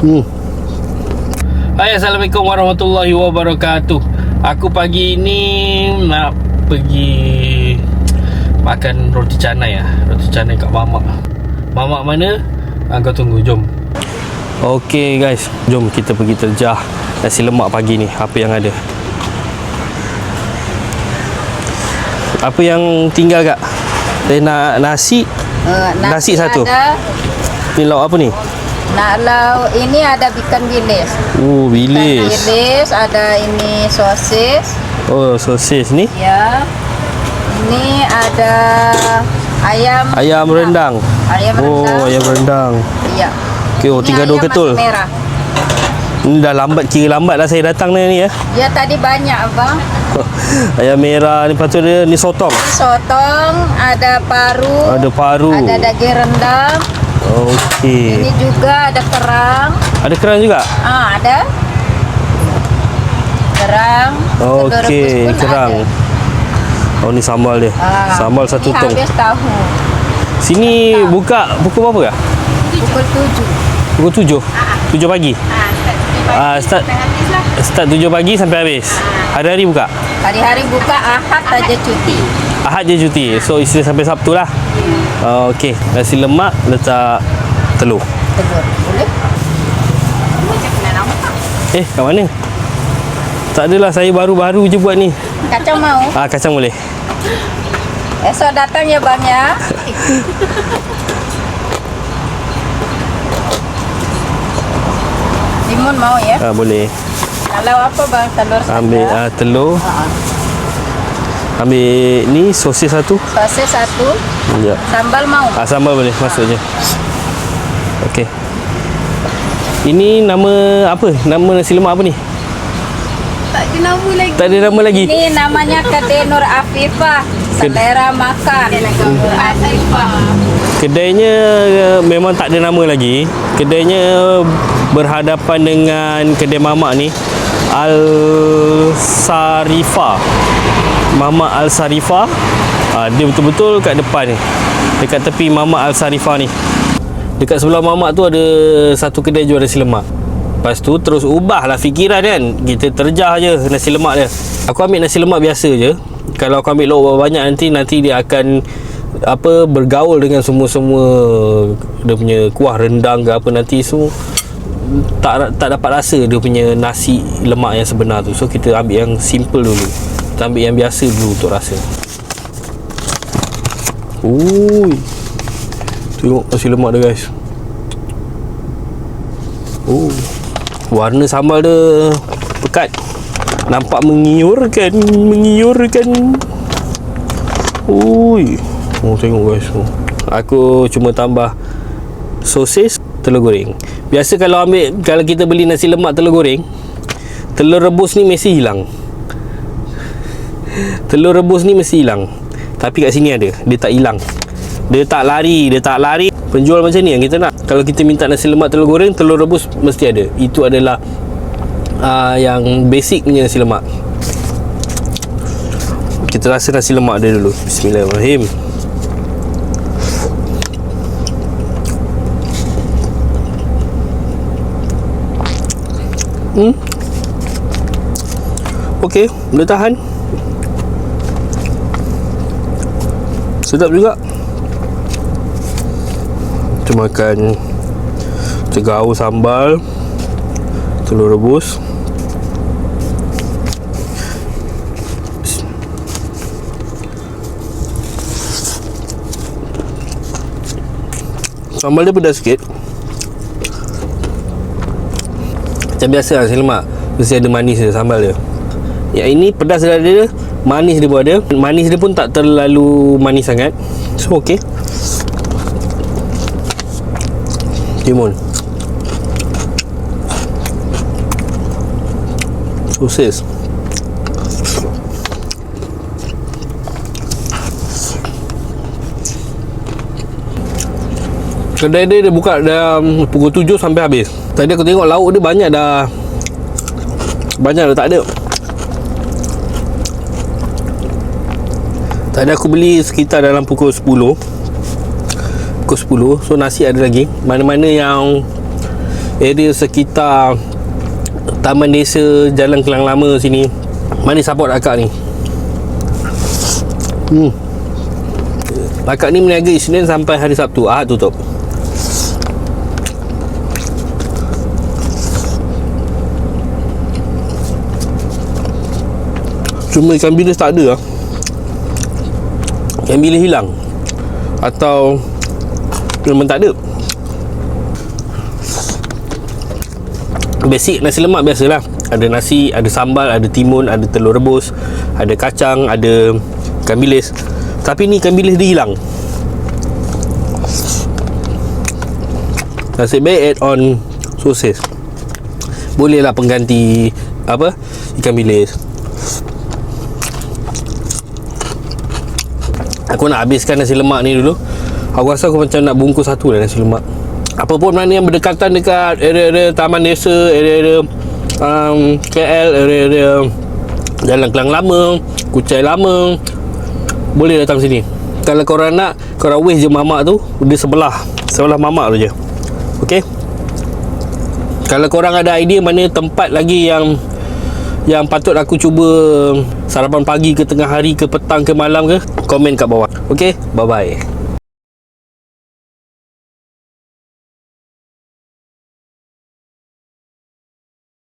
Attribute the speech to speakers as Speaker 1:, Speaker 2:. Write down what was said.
Speaker 1: Hmm. Hai Assalamualaikum warahmatullahi wabarakatuh Aku pagi ni nak pergi makan roti canai lah Roti canai kat mamak Mamak mana? Ah, kau tunggu, jom Okay guys, jom kita pergi terjah nasi lemak pagi ni Apa yang ada Apa yang tinggal kak? Saya nak nasi
Speaker 2: Uh,
Speaker 1: Nasi satu.
Speaker 2: Ada,
Speaker 1: Ni lauk apa ni?
Speaker 2: Nak lauk ini ada ikan bilis.
Speaker 1: Oh,
Speaker 2: Ikan
Speaker 1: bilis
Speaker 2: bilis, ada ini sosis.
Speaker 1: Oh, sosis ni
Speaker 2: Ya. Ini ada ayam.
Speaker 1: Ayam rendang
Speaker 2: Ayam
Speaker 1: Oh,
Speaker 2: rendang.
Speaker 1: ayam rendang
Speaker 2: Ya.
Speaker 1: Okay, oh
Speaker 2: Ini
Speaker 1: tinggal dua ketul
Speaker 2: Merah.
Speaker 1: Ni dah lambat, kira lambat lah saya datang ni, ni ya
Speaker 2: Dia tadi banyak abang.
Speaker 1: Ayam merah ni, tu dia ni sotong
Speaker 2: Sotong, ada paru,
Speaker 1: Ada paru
Speaker 2: ada daging rendang.
Speaker 1: Okey
Speaker 2: Ini juga ada kerang.
Speaker 1: Ada kerang juga?
Speaker 2: Ah, ada. Kerang.
Speaker 1: Okey, kerang
Speaker 2: ada.
Speaker 1: Oh ni sambal dia
Speaker 2: Ah,
Speaker 1: Sambal satu
Speaker 2: ini
Speaker 1: tong
Speaker 2: habis tahu.
Speaker 1: Sini buka pukul berapa kah?
Speaker 2: Pukul tujuh.
Speaker 1: Pukul tujuh? Tujuh pagi?
Speaker 2: Ah,
Speaker 1: Ah, start
Speaker 2: start. habis lah.
Speaker 1: Start tujuh pagi sampai habis Hari-hari buka?
Speaker 2: Hari-hari buka Ahad aja cuti.
Speaker 1: Ahad je cuti So isteri sampai Sabtu lah uh, Okey Nasi lemak letak telur
Speaker 2: Telur. Boleh?
Speaker 1: Eh kat mana? Tak adalah saya baru-baru je buat ni
Speaker 2: Kacang mau?
Speaker 1: Ah kacang boleh
Speaker 2: Esok datang ya bang ya. Timun mau ya?
Speaker 1: ah, Boleh
Speaker 2: Kalau apa bang? Telur.
Speaker 1: Ambil ah, telur
Speaker 2: Ah,
Speaker 1: Ambil ni sosis satu
Speaker 2: Sosis satu.
Speaker 1: Ya
Speaker 2: Sambal mau?
Speaker 1: ah, Sambal boleh masuk je Okey Ini nama apa? Nama nasi lemak apa ni?
Speaker 2: Tak ada nama lagi.
Speaker 1: Tak ada nama lagi
Speaker 2: Ini namanya Kedai Nur Afifah. Selera makan. Nur Afifah.
Speaker 1: Kedainya uh, memang tak ada nama lagi. Kedainya berhadapan dengan kedai mamak ni Al Sarifa. Mama Al Sarifa. Ha, dia betul-betul kat depan ni. Dekat tepi Mama Al Sarifa ni. Dekat sebelah mamak tu ada satu kedai jual nasi lemak. Lepas tu terus ubahlah fikiran kan. Kita terjah je nasi lemak dia. Aku ambil nasi lemak biasa je. Kalau aku ambil lauk banyak nanti nanti dia akan apa bergaul dengan semua-semua dia punya kuah rendang ke apa nanti semua tak tak dapat rasa dia punya nasi lemak yang sebenar tu. So kita ambil yang simple dulu. Kita ambil yang biasa dulu untuk rasa. Ui. Tengok nasi lemak dia guys. Oh. Warna sambal dia pekat. Nampak mengiurkan, mengiurkan. Ui. Oh tengok guys. Oh. Aku cuma tambah sosis telur goreng. Biasa kalau ambil kalau kita beli nasi lemak telur goreng, telur rebus ni mesti hilang. Telur rebus ni mesti hilang. Tapi kat sini ada, dia tak hilang. Dia tak lari, dia tak lari. Penjual macam ni yang kita nak. Kalau kita minta nasi lemak telur goreng, telur rebus mesti ada. Itu adalah uh, yang basic punya nasi lemak. Kita rasa nasi lemak dia dulu. Bismillahirrahmanirrahim. Hmm. Okey, boleh tahan. Sedap juga. Kita makan Tegau sambal Telur rebus. Sambal dia pedas sikit. Macam biasa lah lemak. Mesti ada manis dia sambal dia. Yang ini pedas dia Manis dia pun ada. Manis dia pun tak terlalu manis sangat. So okay. Timun Sosis. Kedai dia dia buka dalam pukul 7 sampai habis. Tadi aku tengok lauk dia banyak dah. Banyak dah tak ada Tadi aku beli sekitar dalam pukul 10 Pukul 10 So nasi ada lagi. Mana-mana yang area sekitar Taman Desa Jalan Kelang Lama sini. Mana support akak ni? Hmm. Akak ni meniaga Isnin sampai hari Sabtu. Ahad tutup Cuma ikan bilis tak ada lah Ikan bilis hilang? Atau Memang tak ada? Basic nasi lemak biasalah. Ada nasi, ada sambal, ada timun, ada telur rebus Ada kacang, ada ikan bilis. Tapi ni ikan bilis dia hilang. Nasib baik add on sosis. Bolehlah pengganti Apa Ikan bilis Aku nak habiskan nasi lemak ni dulu. Aku rasa aku macam nak bungkus satu lah nasi lemak. Apa pun mana yang berdekatan dekat area-area Taman Desa Area-area um, KL Area-area Jalan Kelang Lama Kucai Lama Boleh datang sini. Kalau korang nak Korang waste je mamak tu Dia sebelah Sebelah mamak tu je. Okay Kalau korang ada idea Mana tempat lagi yang yang patut aku cuba sarapan pagi ke tengah hari ke petang ke malam ke komen kat bawah. Okey? Bye bye